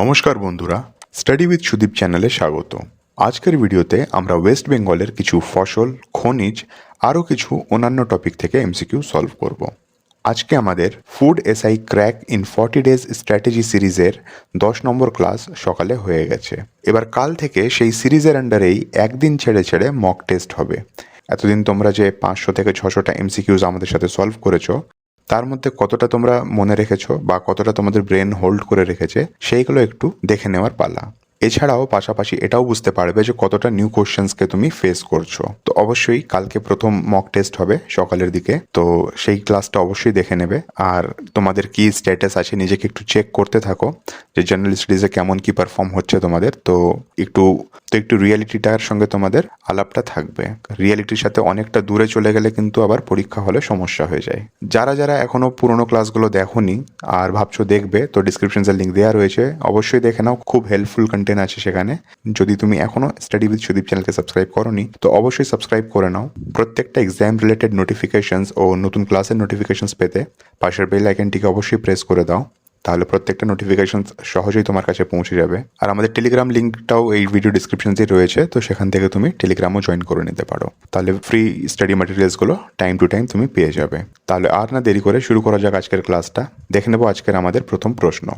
নমস্কার বন্ধুরা study with Sudip চ্যানেলে স্বাগত। আজকের ভিডিওতে আমরা ওয়েস্ট বেঙ্গলের কিছু ফসল, খনিজ, আরও কিছু অন্যান্য টপিক থেকে এমসিকিউ সলভ করব। আজকে আমাদের food SI crack in forty days strategy সিরিজের দশ নম্বর ক্লাস সকালে হয়ে গেছে। এবার কাল থেকে সেই সিরিজের আন্ডারেই একদিন ছেড়ে ছেড়ে মক টেস্ট হবে। এতদিন তোমরা যে পাঁচশো থেকে ছশোটা এমসিকিউজ আমাদের সাথে সলভ করেছ তার মধ্যে কতটা তোমরা মনে রেখেছো বা কতটা তোমাদের ব্রেন হোল্ড করে রেখেছে, সেইগুলো একটু দেখে নেওয়ার পালা। এছাড়াও পাশাপাশি এটাও বুঝতে পারবে যে কতটা নিউ কোশ্চেন্সকে তুমি ফেস করছ। তো অবশ্যই কালকে প্রথম মক টেস্ট হবে সকালের দিকে। তো সেই ক্লাসটা অবশ্যই দেখে নেবে। আর তোমাদের কি স্ট্যাটাস আছে নিজেকে একটু চেক করতে থাকো যে জেনারেল স্টাডিজে কেমন কি পারফর্ম হচ্ছে তোমাদের। তো একটু তো একটু রিয়ালিটিটার সঙ্গে তোমাদের আলাপটা থাকবে। রিয়ালিটির সাথে অনেকটা দূরে চলে গেলে কিন্তু আবার পরীক্ষা হলে সমস্যা হয়ে যায়। যারা যারা এখনও পুরোনো ক্লাসগুলো দেখোনি আর ভাবছ দেখবে, তো ডিসক্রিপশনের লিঙ্ক দেওয়া রয়েছে। অবশ্যই দেখে নাও, খুব হেল্পফুল কন্টেন্ট আছে সেখানে। যদি তুমি এখনও স্টাডি উইথ সুদীপ চ্যানেলকে সাবস্ক্রাইব করোনি, তো অবশ্যই সাবস্ক্রাইব করে নাও। প্রত্যেকটা এক্সাম রিলেটেড নোটিফিকেশনস ও নতুন ক্লাসের নোটিফিকেশনস পেতে পাশের বেল আইকনটিকে অবশ্যই প্রেস করে দাও, তাহলে প্রত্যেকটা নোটিফিকেশন সহজেই তোমার কাছে পৌঁছে যাবে। আর আমাদের টেলিগ্রাম লিঙ্কটাও এই ভিডিও ডিসক্রিপশনতেই রয়েছে, তো সেখান থেকে তুমি টেলিগ্রামও জয়েন করে নিতে পারো। তাহলে ফ্রি স্টাডি ম্যাটেরিয়ালসগুলো টাইম টু টাইম তুমি পেয়ে যাবে। তাহলে আর না দেরি করে শুরু করা যাক আজকের ক্লাসটা দেখে নেব আজকের আমাদের প্রথম প্রশ্ন।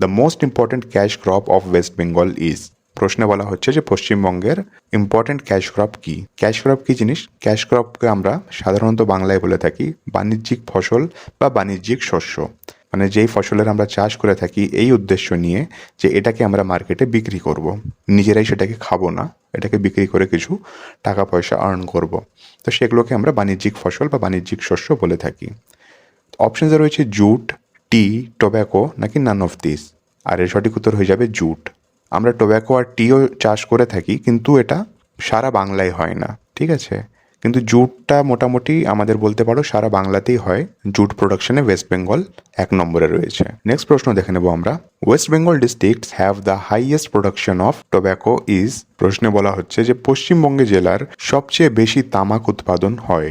The most important cash crop of West Bengal is প্রশ্নে বলা হচ্ছে যে পশ্চিমবঙ্গের ইম্পর্ট্যান্ট ক্যাশ ক্রপ কি ক্যাশ ক্রপ কি জিনিস ক্যাশ ক্রপকে আমরা সাধারণত বাংলায় বলে থাকি বাণিজ্যিক ফসল বা বাণিজ্যিক শস্য মানে যেই ফসলের আমরা চাষ করে থাকি এই উদ্দেশ্য নিয়ে যে এটাকে আমরা মার্কেটে বিক্রি করব। নিজেরাই সেটাকে খাব না, এটাকে বিক্রি করে কিছু টাকা পয়সা আর্ন করব। তো সেগুলোকে আমরা বাণিজ্যিক ফসল বা বাণিজ্যিক শস্য বলে থাকি অপশনসে রয়েছে জুট টি টোব্যাকো নাকি নান অফ দিস আর এর সঠিক উত্তর হয়ে যাবে জুট। আমরা টোব্যাকো আর টিও চাষ করে থাকি, কিন্তু এটা সারা বাংলায় হয় না, ঠিক আছে? কিন্তু জুটটা মোটামুটি আমাদের বলতে পারো সারা বাংলাতেই হয়। জুট প্রোডাকশনে ওয়েস্ট বেঙ্গল এক নম্বরে রয়েছে। নেক্সট প্রশ্ন দেখে নেব আমরা। West Bengal districts have the highest production of tobacco is প্রশ্নে বলা হচ্ছে যে পশ্চিমবঙ্গে জেলার সবচেয়ে বেশি তামাক উৎপাদন হয়।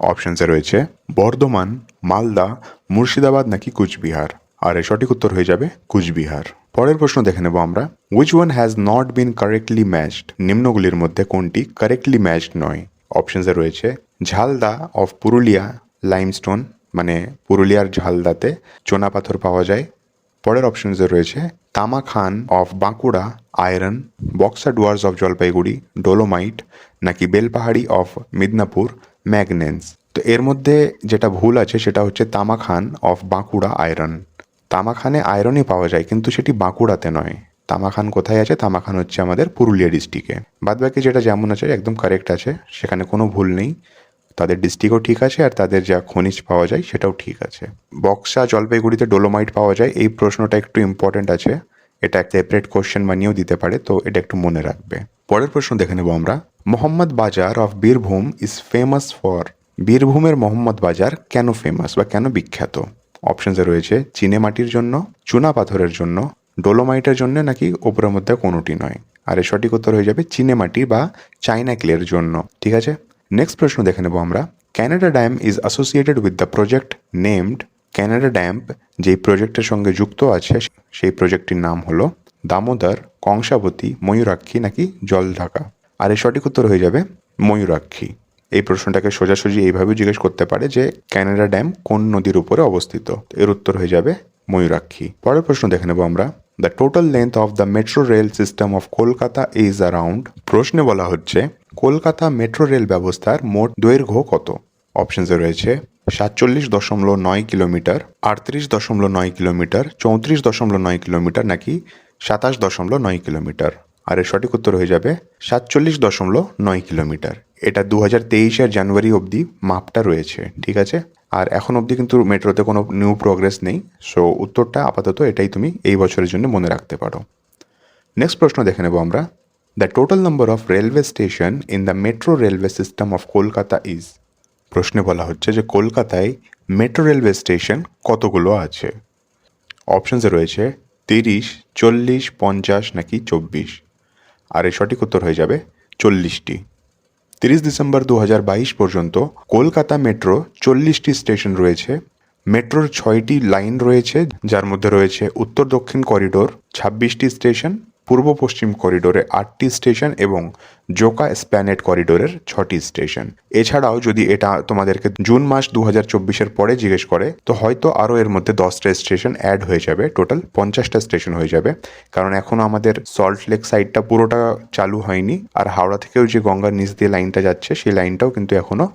অপশনসে রয়েছে বর্ধমান, মালদা, মুর্শিদাবাদ নাকি কুচবিহার। আর এর সঠিক উত্তর হয়ে যাবে কুচবিহার। পরের প্রশ্ন দেখে নেব আমরা। Which one has not been correctly matched নিম্নগুলির মধ্যে কোনটি কারেক্টলি ম্যাচড নয়? অপশনসে রয়েছে ঝালদা অফ পুরুলিয়া লাইমস্টোন মানে পুরুলিয়ার ঝালদাতে চোনা পাথর পাওয়া যায়। পরের অপশনসে রয়েছে তামা খান of Bankura iron Buxa Duars of Jalpaiguri dolomite নাকি বেলপাহাড়ি অফ মিদনাপুর ম্যাগনেন্স তো এর মধ্যে যেটা ভুল আছে সেটা হচ্ছে তামাখান অফ বাঁকুড়া আয়রন তামাখানে আয়রনই পাওয়া যায়, কিন্তু সেটি বাঁকুড়াতে নয়। তামাখান কোথায় আছে? তামাখান হচ্ছে আমাদের পুরুলিয়া ডিস্ট্রিক্টে বাদবাকি যেটা যেমন আছে, একদম কারেক্ট আছে, সেখানে কোনো ভুল নেই। তাদের ডিস্ট্রিক্টও ঠিক আছে আর তাদের যা খনিজ পাওয়া যায়, সেটাও ঠিক আছে। বক্সা জলপাইগুড়িতে ডোলোমাইট পাওয়া যায়, এই প্রশ্নটা একটু ইম্পর্ট্যান্ট আছে। এটা একটা সেপারেট কোশ্চেন বানিয়েও দিতে পারে, তো এটা একটু মনে রাখবে। পরের প্রশ্ন দেখে নেব আমরা। Mohammad Bazar of Birbhum is famous for বীরভূমের মোহাম্মদ বাজার কেন ফেমাস বা কেন বিখ্যাত? অপশনসে রয়েছে চিনে মাটির জন্য, চুনা পাথরের জন্য, ডোলোমাইটের জন্য নাকি ওপরের মধ্যে কোনোটি নয়। আর এর সঠিক উত্তর হয়ে যাবে চিনে মাটি বা চাইনা ক্লের জন্য। ঠিক আছে? নেক্সট প্রশ্ন দেখে নেব আমরা। Canada dam is associated with the project named Canada dam যেই প্রজেক্টের সঙ্গে যুক্ত আছে সেই প্রজেক্টটির নাম হলো দামোদর, কংসাবতী, ময়ূরাক্ষী নাকি জলঢাকা আর এর সঠিক উত্তর হয়ে যাবে ময়ূরাক্ষী। এই প্রশ্নটাকে সোজাসুজি এইভাবে জিজ্ঞেস করতে পারে যে ক্যানাডা ড্যাম কোন নদীর উপরে অবস্থিত? এর উত্তর হয়ে যাবে ময়ূরাক্ষী। পরের প্রশ্ন দেখে নেব আমরা। The total length of the metro rail system of Kolkata is around প্রশ্নে বলা হচ্ছে কলকাতা মেট্রো রেল ব্যবস্থার মোট দৈর্ঘ্য কত? অপশনসে রয়েছে সাতচল্লিশ দশমলব নয় কিলোমিটার, আটত্রিশ দশমলব নয় কিলোমিটার, চৌত্রিশ দশমলব নয় কিলোমিটার নাকি সাতাশ দশমলব নয় কিলোমিটার। আর এর সঠিক উত্তর হয়ে যাবে সাতচল্লিশ দশমলব নয় কিলোমিটার। এটা দু হাজার তেইশের জানুয়ারি অবধি মাপটা রয়েছে, ঠিক আছে? আর এখন অবধি কিন্তু মেট্রোতে কোনো নিউ প্রোগ্রেস নেই। সো উত্তরটা আপাতত এটাই তুমি এই বছরের জন্য মনে রাখতে পারো। নেক্সট প্রশ্ন দেখে নেব আমরা। The total number of railway station in the metro railway system of Kolkata is প্রশ্নে বলা হচ্ছে যে কলকাতায় মেট্রো রেলওয়ে স্টেশন কতগুলো আছে? অপশনসে রয়েছে তিরিশ, চল্লিশ, পঞ্চাশ নাকি চব্বিশ? আর এর সঠিক উত্তর হয়ে যাবে চল্লিশটি। তিরিশ ডিসেম্বর দু হাজার বাইশ পর্যন্ত কলকাতা মেট্রো চল্লিশটি স্টেশন রয়েছে। মেট্রোর ছয়টি লাইন রয়েছে, যার মধ্যে রয়েছে উত্তর দক্ষিণ করিডোর, ছাব্বিশটি স্টেশন পূর্ব পশ্চিম করিডোরে আটটি স্টেশন এবং জোকা স্প্যানেট করিডোরের ছটি স্টেশন। এছাড়াও যদি এটা তোমাদেরকে জুন মাস দু হাজার চব্বিশের পরে জিজ্ঞেস করে, তো হয়তো আরও এর মধ্যে দশটা স্টেশন অ্যাড হয়ে যাবে। টোটাল পঞ্চাশটা স্টেশন হয়ে যাবে। কারণ এখনও আমাদের সল্ট লেক সাইডটা পুরোটা চালু হয়নি আর হাওড়া থেকেও যে গঙ্গার নিচ দিয়ে লাইনটা যাচ্ছে, সেই লাইনটাও কিন্তু এখনও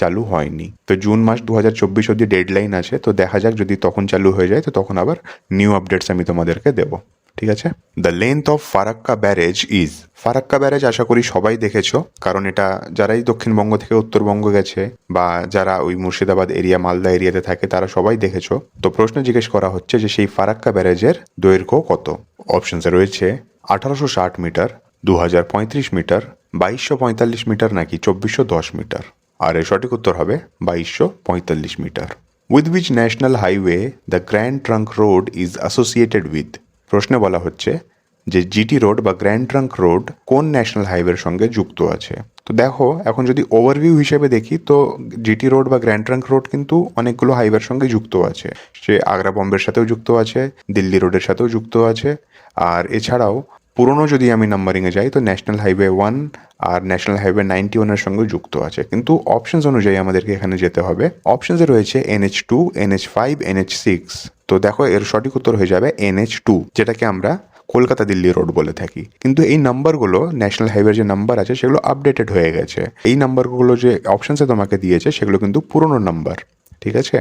চালু হয়নি। তো জুন মাস দু হাজার চব্বিশ অব্দি ডেড লাইন আছে, তো দেখা যাক যদি তখন চালু হয়ে যায়, তো তখন আবার নিউ আপডেটস আমি তোমাদেরকে দেবো। ঠিক আছে? The length of Farakka barrage is Farakka barrage আশা করি সবাই দেখেছ, কারণ এটা যারাই দক্ষিণবঙ্গ থেকে উত্তরবঙ্গ গেছে বা যারা ওই মুর্শিদাবাদ এরিয়া, মালদা এরিয়াতে থাকে, তারা সবাই দেখেছ। তো প্রশ্ন জিজ্ঞেস করা হচ্ছে যে সেই ফারাক্কা ব্যারেজের দৈর্ঘ্য কত? অপশনসে রয়েছে আঠারোশো ষাট মিটার দু হাজার পঁয়ত্রিশ মিটার, বাইশশো পঁয়তাল্লিশ মিটার নাকি চব্বিশশো দশ মিটার? আর এর সঠিক উত্তর হবে বাইশশো পঁয়তাল্লিশ metre. With which national highway the grand trunk road is associated with প্রশ্নে বলা হচ্ছে যে জিটি রোড বা গ্র্যান্ড ট্রাঙ্ক রোড কোন ন্যাশনাল হাইওয়ের সঙ্গে যুক্ত আছে? তো দেখো, এখন যদি ওভারভিউ হিসেবে দেখি, তো জিটি রোড বা গ্র্যান্ড ট্রাঙ্ক রোড কিন্তু অনেকগুলো হাইওয়ের সঙ্গে যুক্ত আছে। সে আগ্রা বম্বের সাথেও যুক্ত আছে, দিল্লি রোডের সাথেও যুক্ত আছে। আর এছাড়াও, পুরনো যদি আমি নাম্বারিংয়ে যাই, তো ন্যাশনাল হাইওয়ে ওয়ান আর ন্যাশনাল হাইওয়ে নাইনটি ওয়ানের সঙ্গে যুক্ত আছে। কিন্তু অপশনস অনুযায়ী আমাদেরকে এখানে যেতে হবে। অপশনসে রয়েছে NH two NH five NH six তো দেখো এর সঠিক উত্তর হয়ে যাবে এনএচ টু, যেটাকে আমরা কলকাতা দিল্লি রোড বলে থাকি। কিন্তু এই নাম্বারগুলো, ন্যাশনাল হাইওয়ের যে নাম্বার আছে, সেগুলো আপডেটেড হয়ে গেছে। এই নাম্বারগুলো যে অপশানসে তোমাকে দিয়েছে, সেগুলো কিন্তু পুরনো নাম্বার, ঠিক আছে?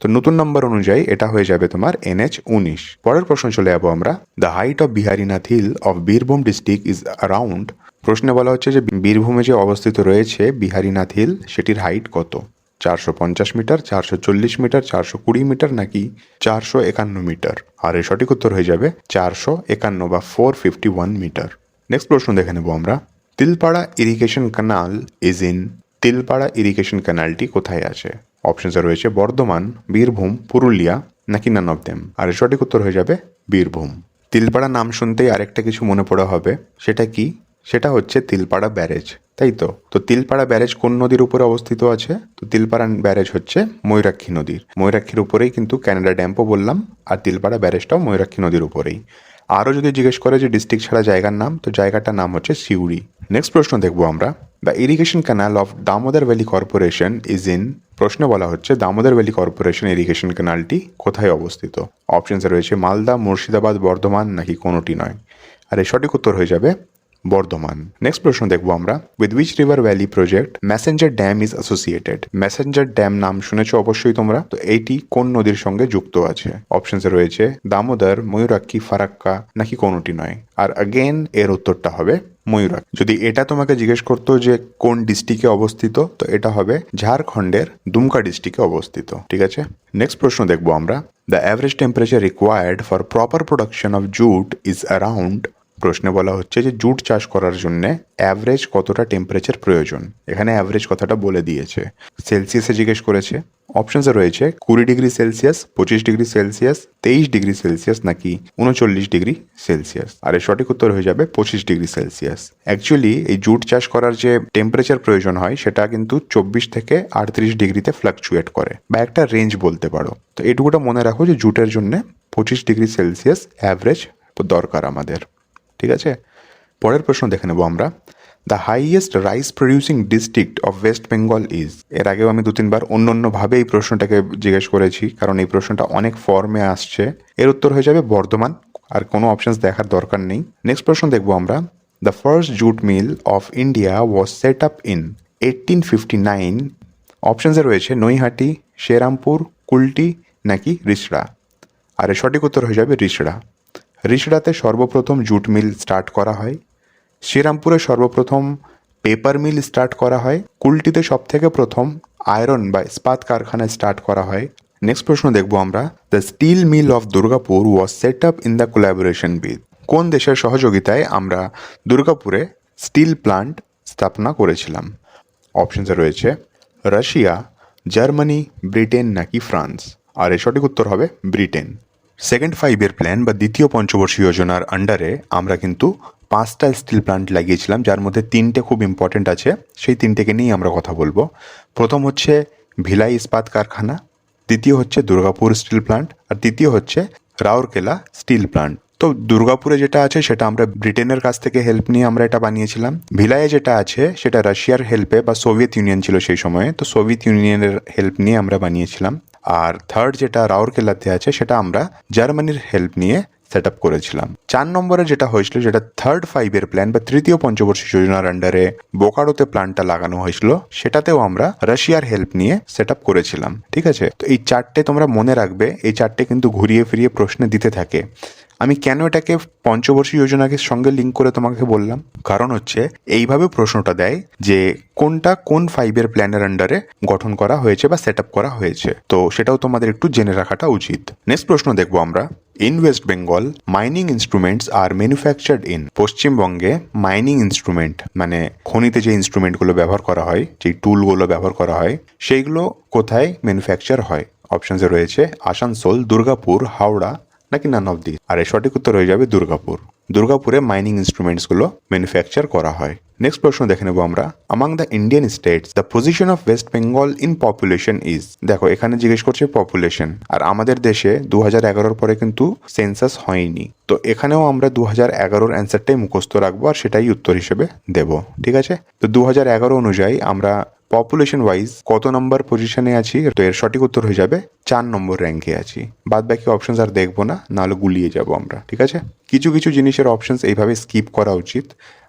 তো নতুন নাম্বার অনুযায়ী এটা হয়ে যাবে তোমার এনএচ উনিশ। পরের প্রশ্ন চলে যাব আমরা। The height of Biharinath hill of Birbhum district is around প্রশ্নে বলা হচ্ছে যে বীরভূমে যে অবস্থিত রয়েছে বিহারীনাথ হিল সেটির হাইট কত? চারশো পঞ্চাশ মিটার, চারশো চল্লিশ মিটার, চারশো কুড়ি মিটার নাকি চারশো একান্ন মিটার? আর এর সঠিক উত্তর হয়ে যাবে চারশো একান্ন বা four fifty one metre. Next প্রশ্ন দেখে নেব আমরা। Tilpara irrigation canal is in Tilpara irrigation ক্যানালটি কোথায় আছে? অপশনসে রয়েছে বর্ধমান, বীরভূম, পুরুলিয়া নাকি নান অফ দেম আর এর সঠিক উত্তর হয়ে যাবে বীরভূম। তিলপাড়া নাম শুনতেই আরেকটা কিছু মনে পড়া হবে। সেটা কি? সেটা হচ্ছে তিলপাড়া ব্যারেজ, তাই তো? তো তিলপাড়া ব্যারেজ কোন নদীর উপরে অবস্থিত আছে? তো তিলপাড়া ব্যারেজ হচ্ছে ময়ূরাক্ষী নদীর। ময়ূরাক্ষীর উপরেই কিন্তু ক্যানাডা ড্যাম্পও বললাম, আর তিলপাড়া ব্যারেজটাও ময়ূরাক্ষী নদীর উপরেই। আরও যদি জিজ্ঞেস করে যে ডিস্ট্রিক্ট ছাড়া জায়গার নাম, তো জায়গাটার নাম হচ্ছে সিউড়ি। নেক্সট প্রশ্ন দেখব আমরা। The irrigation canal of Damodar valley corporation is in, প্রশ্ন বলা হচ্ছে, দামোদর ভ্যালি কর্পোরেশন ইরিগেশন ক্যানালটি কোথায় অবস্থিত? অপশনসে রয়েছে মালদা, মুর্শিদাবাদ, বর্ধমান, নাকি কোনোটি নয়? আর এর সঠিক উত্তর হয়ে যাবে বর্ধমান। নেক্সট প্রশ্ন দেখব আমরা। With which river valley project Massanjore dam is associated Massanjore dam নাম শুনেছ অবশ্যই তোমরা? তো এইটি কোন নদীর সঙ্গে যুক্ত আছে? অপশনসে রয়েছে দামোদর, ময়ূরাক্ষী, ফারাক্কা, নাকি কোনোটি নয়? আর অ্যাগেন এর উত্তরটা হবে ময়ূরাক যদি এটা তোমাকে জিজ্ঞেস করতো যে কোন ডিস্ট্রিক্টে অবস্থিত, তো এটা হবে ঝাড়খণ্ডের দুমকা ডিস্ট্রিক্টে অবস্থিত। ঠিক আছে? নেক্সট প্রশ্ন দেখব আমরা। The average temperature required for proper production of jute is around প্রশ্নে বলা হচ্ছে যে জুট চাষ করার জন্য অ্যাভারেজ কতটা টেম্পারেচার প্রয়োজন? এখানে অ্যাভারেজ কথাটা বলে দিয়েছে। সেলসিয়াসে জিজ্ঞেস করেছে। অপশনসে রয়েছে কুড়ি ডিগ্রি সেলসিয়াস পঁচিশ ডিগ্রি সেলসিয়াস তেইশ ডিগ্রি সেলসিয়াস নাকি উনচল্লিশ ডিগ্রি সেলসিয়াস আর এর সঠিক উত্তর হয়ে যাবে পঁচিশ ডিগ্রি সেলসিয়াস অ্যাকচুয়ালি এই জুট চাষ করার যে টেম্পারেচার প্রয়োজন হয়, সেটা কিন্তু চব্বিশ থেকে আটত্রিশ ডিগ্রিতে ফ্লাকচুয়েট করে। বা একটা রেঞ্জ বলতে পারো। তো এটুকুটা মনে রাখো যে জুটের জন্য পঁচিশ ডিগ্রি সেলসিয়াস অ্যাভারেজ দরকার আমাদের। ঠিক আছে? পরের প্রশ্ন দেখে নেব আমরা। The highest rice producing district of West Bengal is এর আগেও আমি দু তিনবার অন্য অন্যভাবে এই প্রশ্নটাকে জিজ্ঞেস করেছি, কারণ এই প্রশ্নটা অনেক ফর্মে আসছে। এর উত্তর হয়ে যাবে বর্ধমান, আর কোনো অপশনস দেখার দরকার নেই। নেক্সট প্রশ্ন দেখব আমরা। The first jute mill of India was set up in eighteen fifty nine অপশনসে রয়েছে নৈহাটি, শেরামপুর, কুলটি, নাকি রিসড়া। আর সঠিক উত্তর হয়ে যাবে রিসড়া। রিসড়াতে সর্বপ্রথম জুট মিল স্টার্ট করা হয়। শ্রীরামপুরে সর্বপ্রথম পেপার মিল স্টার্ট করা হয়। কুলটিতে সব থেকে প্রথম আয়রন বা ইস্পাত কারখানা স্টার্ট করা হয়। নেক্সট প্রশ্ন দেখব আমরা। The steel mill of Durgapur was set up in the collaboration with কোন দেশের সহযোগিতায় আমরা দুর্গাপুরে স্টিল প্লান্ট স্থাপনা করেছিলাম। অপশনসে রয়েছে রাশিয়া, জার্মানি, ব্রিটেন নাকি ফ্রান্স? আর এর সঠিক উত্তর হবে ব্রিটেন। সেকেন্ড ফাইভের প্ল্যান বা দ্বিতীয় পঞ্চবর্ষীয় যোজনার আন্ডারে আমরা কিন্তু পাঁচটা স্টিল প্লান্ট লাগিয়েছিলাম, যার মধ্যে তিনটে খুব ইম্পর্টেন্ট আছে। সেই তিনটেকে নিয়েই আমরা কথা বলব। প্রথম হচ্ছে ভিলাই ইস্পাত কারখানা, দ্বিতীয় হচ্ছে দুর্গাপুর স্টিল প্লান্ট আর তৃতীয় হচ্ছে রাউরকেলা স্টিল প্লান্ট তো দুর্গাপুরে যেটা আছে, সেটা আমরা ব্রিটেনের কাছ থেকে হেল্প নিয়ে আমরা এটা বানিয়েছিলাম। ভিলায়ে যেটা আছে, সেটা রাশিয়ার হেল্পে বা সোভিয়েত ইউনিয়ন ছিল সেই সময়ে, তো সোভিয়েত ইউনিয়নের হেল্প নিয়ে আমরা বানিয়েছিলাম। আর থার্ড যেটা রাউরকেলাতে আছে, সেটা আমরা জার্মানির হেল্প নিয়ে সেট আপ করেছিলাম। চার নম্বরে যেটা হয়েছিল, যেটা থার্ড ফাইভের প্ল্যান বা তৃতীয় পঞ্চবর্ষী যোজনার আন্ডারে বোকারোতে প্ল্যানটা লাগানো হয়েছিল, সেটাতেও আমরা রাশিয়ার হেল্প নিয়ে সেট আপ করেছিলাম, ঠিক আছে? তো এই চারটে তোমরা মনে রাখবে, এই চারটে কিন্তু ঘুরিয়ে ফিরিয়ে প্রশ্নে দিতে থাকে। আমি কেন এটাকে পঞ্চবর্ষী যোজনাকে সঙ্গে লিঙ্ক করে তোমাকে বললাম? কারণ হচ্ছে, এইভাবে প্রশ্নটা দেয় যে কোনটা কোন ফাইভের প্ল্যানের আন্ডারে গঠন করা হয়েছে বা সেট করা হয়েছে। তো সেটাও তোমাদের একটু জেনে রাখাটা উচিত। নেক্সট প্রশ্ন দেখব আমরা। In West Bengal mining instruments are manufactured in পশ্চিমবঙ্গে মাইনিং ইনস্ট্রুমেন্ট মানে খনিতে যে ইনস্ট্রুমেন্টগুলো ব্যবহার করা হয়, যেই টুলগুলো ব্যবহার করা হয়, সেইগুলো কোথায় ম্যানুফ্যাকচার হয়? অপশনসে রয়েছে আসানসোল, দুর্গাপুর, হাওড়া নাকি নান অফ দি আর এর সঠিক উত্তর হয়ে যাবে দুর্গাপুর। দুর্গাপুরে মাইনিং ইনস্ট্রুমেন্টসগুলো ম্যানুফ্যাকচার করা হয়। নেক্সট প্রশ্ন দেখে নেব আমরা। Among the Indian states the position of West Bengal in population is দেখো, এখানে জিজ্ঞেস করছে পপুলেশন আর আমাদের দেশে দু হাজার এগারোর পরে কিন্তু সেন্সাস হয়নি। তো এখানেও আমরা দু হাজার এগারোর অ্যান্সারটাই মুখস্থ রাখব আর সেটাই উত্তর হিসেবে দেব। ঠিক আছে? তো দু হাজার এগারো অনুযায়ী আমরা পপুলেশন ওয়াইজ কত নম্বর পজিশনে আছি? তো এর সঠিক উত্তর হয়ে যাবে, চার নম্বর র্যাঙ্কে আছি। বাদ বাকি অপশনস আর দেখব না, নাহলে গুলিয়ে যাব আমরা, ঠিক আছে? কিছু কিছু জিনিসের অপশনস এইভাবে স্কিপ করা উচিত।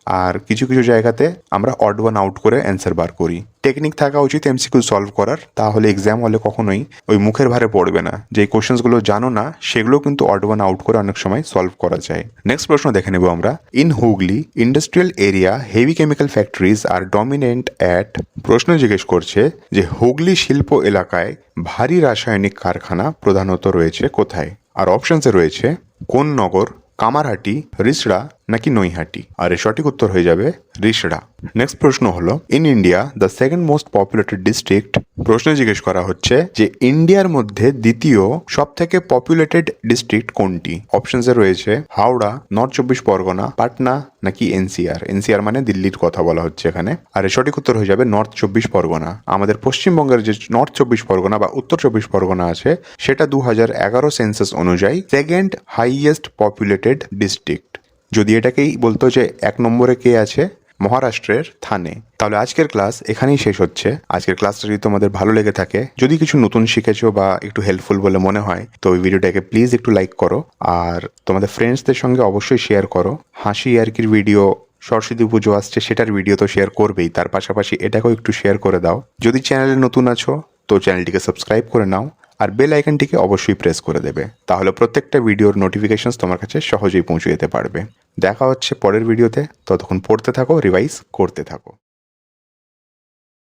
আর কিছু কিছু জায়গাতে আমরা অড ওয়ান আউট করে অ্যান্সার বার করি। টেকনিক থাকা উচিত এমসিকিউ সলভ করার। তাহলে এক্সাম হলে কখনোই ওই মুখের ভারে পড়বে না। যে কোশ্চেন্সগুলো জানো না, সেগুলো কিন্তু অড ওয়ান আউট করে অনেক সময় সলভ করা যায়। নেক্সট প্রশ্ন দেখে নেব আমরা। In Hooghly industrial area heavy chemical factories are dominant at প্রশ্ন জিজ্ঞেস করছে যে হুগলি শিল্প এলাকায় ভারী রাসায়নিক কারখানা প্রধানত রয়েছে কোথায়? আর অপশনসে রয়েছে কোন নগর কামারহাটি রিসড়া নাকি নৈহাটি? আর এর সঠিক উত্তর হয়ে যাবে রিসড়া। নেক্সট প্রশ্ন হলো in India the second most populated district প্রশ্ন জিজ্ঞেস করা হচ্ছে যে ইন্ডিয়ার মধ্যে দ্বিতীয় সব থেকে পপুলেটেড ডিস্ট্রিক্ট কোনটি অপশনসে রয়েছে হাওড়া নর্থ চব্বিশ পরগনা, পাটনা নাকি এনসিআর এনসিআর মানে দিল্লির কথা বলা হচ্ছে এখানে। আর এর সঠিক উত্তর হয়ে যাবে নর্থ চব্বিশ পরগনা। আমাদের পশ্চিমবঙ্গের যে নর্থ চব্বিশ পরগনা বা উত্তর চব্বিশ পরগনা আছে, সেটা দু হাজার এগারো সেন্সাস অনুযায়ী সেকেন্ড হাইয়েস্ট পপুলেটেড ডিস্ট্রিক্ট যদি এটাকেই বলতো যে এক নম্বরে কে আছে? মহারাষ্ট্রের থানে। তাহলে আজকের ক্লাস এখানেই শেষ হচ্ছে। আজকের ক্লাসটা যদি তোমাদের ভালো লেগে থাকে, যদি কিছু নতুন শিখেছো বা একটু হেল্পফুল বলে মনে হয়, তো ওই ভিডিওটাকে প্লিজ একটু লাইক করো। আর তোমাদের ফ্রেন্ডসদের সঙ্গে অবশ্যই শেয়ার করো। হাসি ইয়ার্কির ভিডিও সরস্বতী পুজো আসছে, সেটার ভিডিও তো শেয়ার করবেই। তার পাশাপাশি এটাকেও একটু শেয়ার করে দাও। যদি চ্যানেলে নতুন আছো, তো চ্যানেলটিকে সাবস্ক্রাইব করে নাও। আর বেল আইকনটিকে অবশ্যই প্রেস করে দেবে। তাহলে প্রত্যেকটা ভিডিওর নোটিফিকেশনস তোমার কাছে সহজেই পৌঁছে যেতে পারবে। দেখা হচ্ছে পরের ভিডিওতে ততক্ষণ পড়তে থাকো রিভাইজ করতে থাকো।